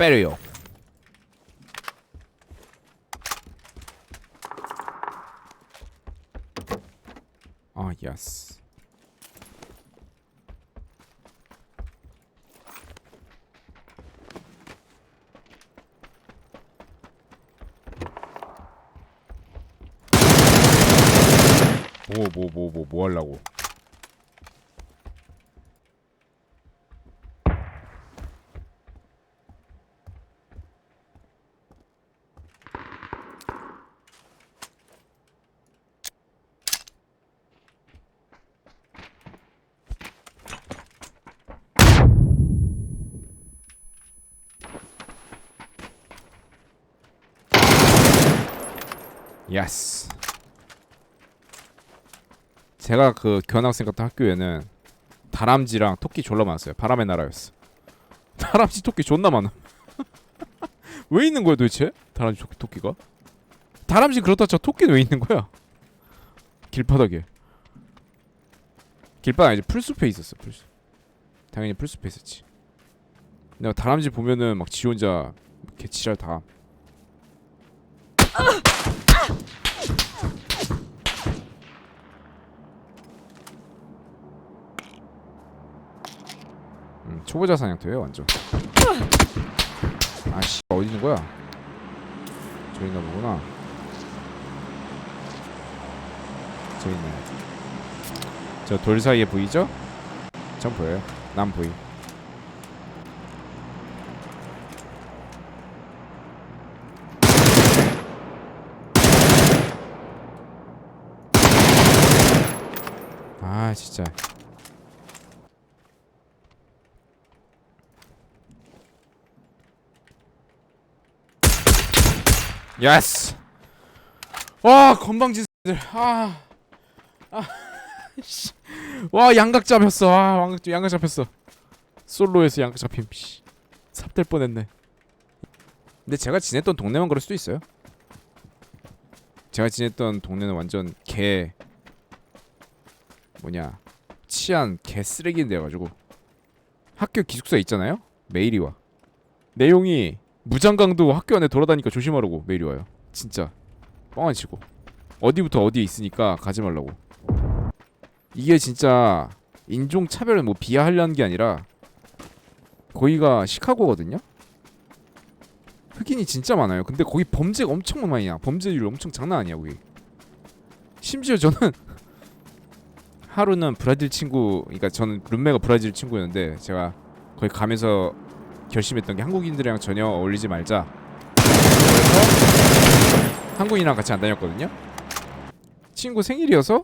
빼려요. 아, 예스. 뭐뭐 뭐 뭐 뭐 하려고? 예스. 제가 그 교환학생 갔던 학교에는 다람쥐랑 토끼 졸라 많았어요. 바람의 나라였어. 다람쥐 토끼 존나 많아. 왜 있는 거야 도대체? 다람쥐 토끼, 토끼가? 다람쥐 그렇다 쳐 토끼는 왜 있는 거야? 길바닥에. 길바닥 이제 풀숲에 있었어. 풀숲. 당연히 풀숲에 있었지. 내가 다람쥐 보면은 막 지 혼자 개치랄 다. 초보자 사냥터예요 완전. 아씨 어디 있는 거야? 저기 있나 보구나. 저기 있네. 저 돌 사이에 보이죠? 전 보여요. 난 보이. 아 진짜. 예스. 와 건방진 들. 아. 아. 씨. 와 양각 잡혔어. 아 양각 양각 잡혔어. 솔로에서 양각 잡힘. 씨. 삽될 뻔했네. 근데 제가 지냈던 동네만 그럴 수도 있어요. 제가 지냈던 동네는 완전 개 뭐냐 치안 개 쓰레기인데 가지고 학교 기숙사 있잖아요. 메일이 와. 내용이 무장강도 학교 안에 돌아다니까 조심하라고 메일이 와요. 진짜 뻥 안 치고 어디부터 어디에 있으니까 가지 말라고. 이게 진짜 인종 차별을 뭐 비하하려는 게 아니라 거기가 시카고거든요. 흑인이 진짜 많아요. 근데 거기 범죄가 엄청 많이 나. 범죄율 엄청 장난 아니야 거기. 심지어 저는 하루는 브라질 친구, 그러니까 저는 룸메가 브라질 친구였는데 제가 거기 가면서 결심했던 게 한국인들이랑 전혀 어울리지 말자. 그래서 한국인이랑 같이 안 다녔거든요. 친구 생일이어서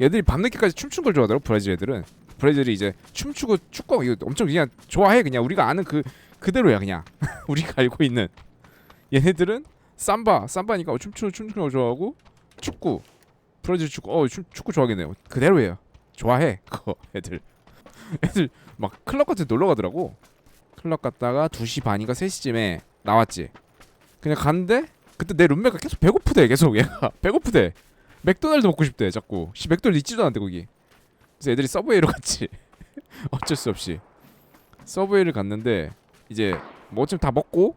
얘들이 밤늦게까지 춤춘 걸 좋아하더라고 브라질 애들은. 브라질이 이제 춤추고 축구 이거 엄청 그냥 좋아해 그냥. 우리가 아는 그 그대로야 그냥. 우리가 알고 있는. 얘네들은 삼바 삼바니까 어, 춤추는 춤추는 거 좋아하고 축구 브라질 축구. 어 춤, 축구 좋아하겠네요. 그대로예요. 좋아해 그거. 애들. 애들 막 클럽 같은 데 놀러 가더라고 클럽 갔다가 2시 반인가 3시쯤에 나왔지. 그냥 갔는데 그때 내 룸메가 계속 배고프대 계속 얘가. 배고프대. 맥도날드 먹고 싶대 자꾸. 씨 맥도날드 있지도 않은데 거기. 그래서 애들이 서브웨이로 갔지. 어쩔 수 없이. 서브웨이를 갔는데 이제 뭐 어차피 다 먹고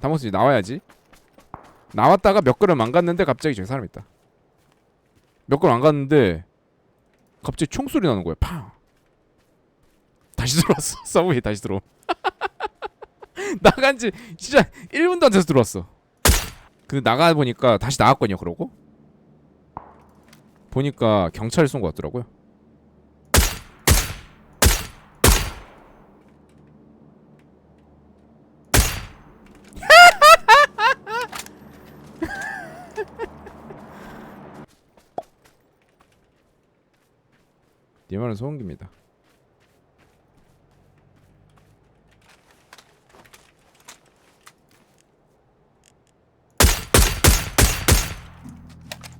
다 먹었으니 나와야지. 나왔다가 몇 걸음 안 갔는데 갑자기 저기 사람 있다. 몇 걸음 안 갔는데 갑자기 총소리 나는 거야. 팡! 다시 들어왔어. 서브웨이 다시 들어옴 나간 지 진짜 1분도 안 돼서 들어왔어. 근데 나가 보니까 다시 나왔거든요 그러고. 보니까 경찰을 쏜것 같더라고요. 네 말은 소음기입니다.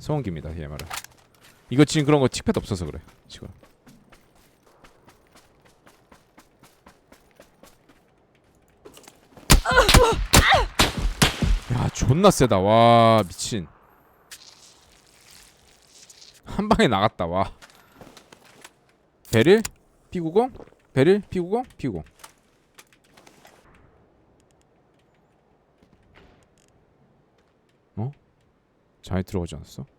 소원기입니다 얘 말은. 이거 지금 그런 거 틱패드 없어서 그래 지금. 야 존나 세다. 와 미친. 한 방에 나갔다 와. 베릴? P90? 베릴? P90? P90. 어? 잘 들어가지 않았어?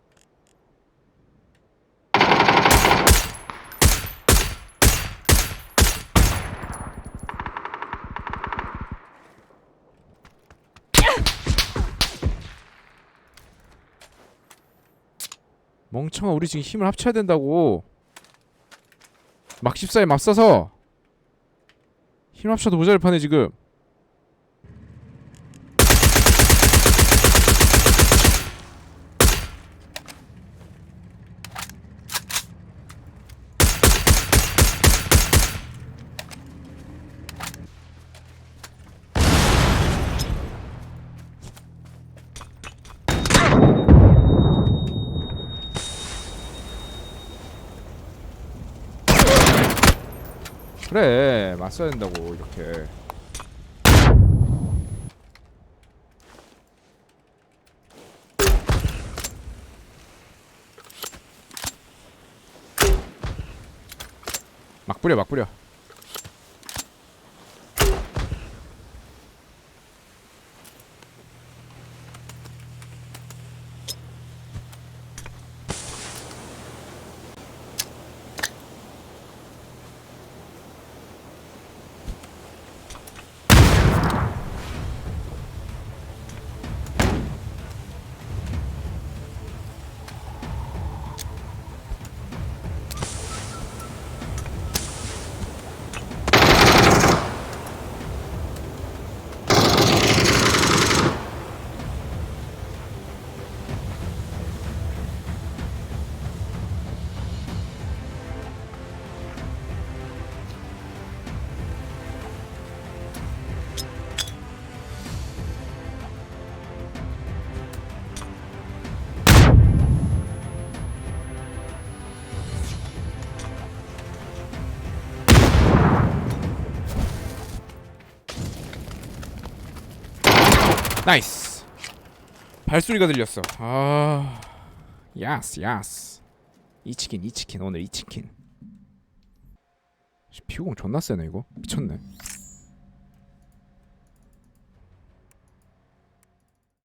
멍청아 우리 지금 힘을 합쳐야 된다고. 막 14에 맞서서 힘 합쳐도 모자랄 판에 지금 그래 맞서야 된다고 이렇게. 막 뿌려 막 뿌려 나이스. 발소리가 들렸어. 아 야스 야스. 이 치킨 이 치킨 오늘 이 치킨. 피우공 존나 세네 이거. 미쳤네